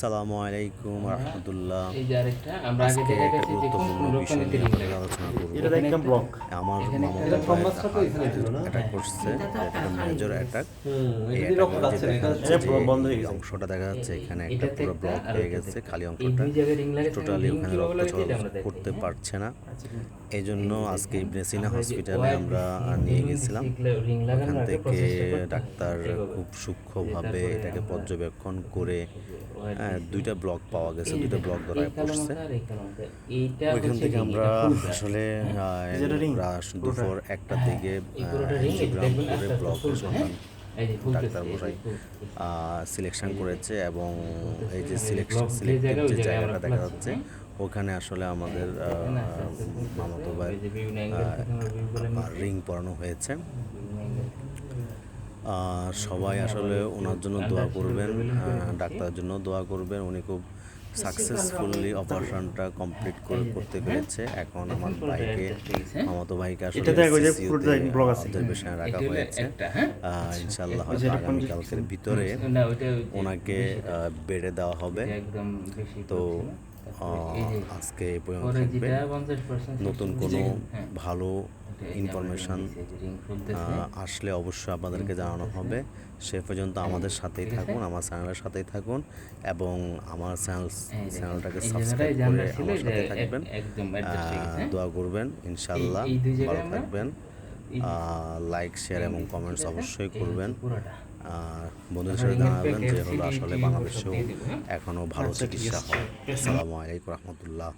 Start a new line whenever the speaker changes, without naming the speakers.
সালামু আলাইকুম রহমতুল্লাহ।
এই যে আরেকটা আমরা আগে
আজকে একটা
গেছে যে কোন
গুরুত্বপূর্ণ বিষয় নিয়ে আলোচনা করব।
এটা তো একদম ব্লক।
আমার
এখানে
মামাতো
এটা
ভাইয়ের
থমাসটা তো এখানে ছিল না?
অ্যাটাক করছে এটা মেজর অ্যাটাক
হয়ে।
অংশটা দেখা যাচ্ছে এখানে একটা পুরো ব্লক হয়ে গেছে খালি অংশটা। টোটালি ওখানে রক্ত চলাচল করতে? পারছে না। এই জন্য আজকে ইবনেসিনা
আমরা যে
হসপিটালে আমরা নিয়ে গেছিলাম ওখান থেকে ডাক্তার খুব সূক্ষ্মভাবে এটাকে পর্যবেক্ষণ করে হ্যাঁ, দুইটা ব্লক পাওয়া গেছে দুইটা ব্লক ধরায় পড়ছে ওইখান থেকে আমরা আসলে দুপুর একটা
থেকে ring, এই
গ্রাম
দেখবেন
করে
হ্যাঁ?
সন্ধান ডাক্তার মশাই। সিলেকশন করেছে এবং এই যে সিলেকশন সিলেক্টেড যে জায়গাটা দেখা যাচ্ছে ওখানে আসলে আমাদের মামাতো
নিচ্ছি।
রিং পরানো হয়েছে। সবাই আসলে ওনার জন্য দোয়া করবেন ডাক্তারের জন্য দোয়া করবেন। উনি খুব সাকসেসফুলি অপারেশনটা কমপ্লিট করে করতে পেরেছে। এখন আমার ভাইকে মামাতো ভাইকে আসলে observation রাখা হয়েছে।
হ্যাঁ?
ইনশাল্লাহ হয়তো আগামীকালকের ভিতরে ওনাকে বেডে দেওয়া হবে।
যে একদম বেশি
তো আজকে এই পর্যন্ত থাকবে নতুন কোনো
হ্যাঁ।
ভালো ইনফরমেশন। আসলে অবশ্যই আপনাদেরকে জানানো হবে সে পর্যন্ত আমাদের সাথেই থাকুন আমার চ্যানেলের সাথেই থাকুন এবং আমার চ্যানেল চ্যানেলটাকে সাবস্ক্রাইব করে আমার সাথে থাকবেন
হয়ে হ্যাঁ?
দোয়া করবেন ইনশাল্লাহ ভালো থাকবেন লাইক শেয়ার এবং কমেন্টস অবশ্যই করবেন। আর বন্ধুদের সাথে জানাবেন যে হলো আসলে বাংলাদেশেও
হ্যাঁ?
এখনও ভালো চিকিৎসা। হয় আসসালামু আলাইকুম রহমতুল্লাহ